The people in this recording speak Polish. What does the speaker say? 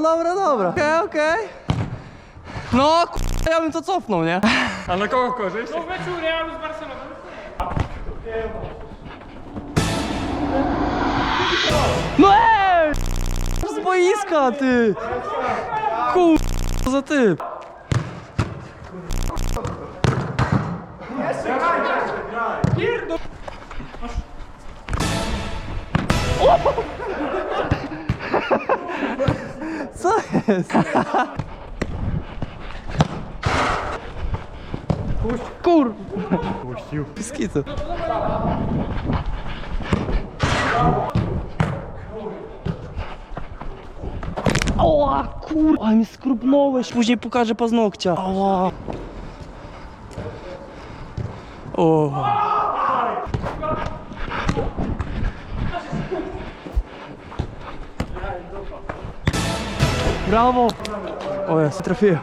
dobra, dobra. Okej, okej. No, k***, ja bym to cofnął, nie? A na kogo korzyść? No meczu Realu z Barceloną. No ej! Z boiska, ty! Co za ty? Co jest? Kur... Puścił. Biskitu. Oła, kur... Ale mi skrupnąłeś, później pokażę paznokcia. Oła. O. Brawo! O jest, trafiłem.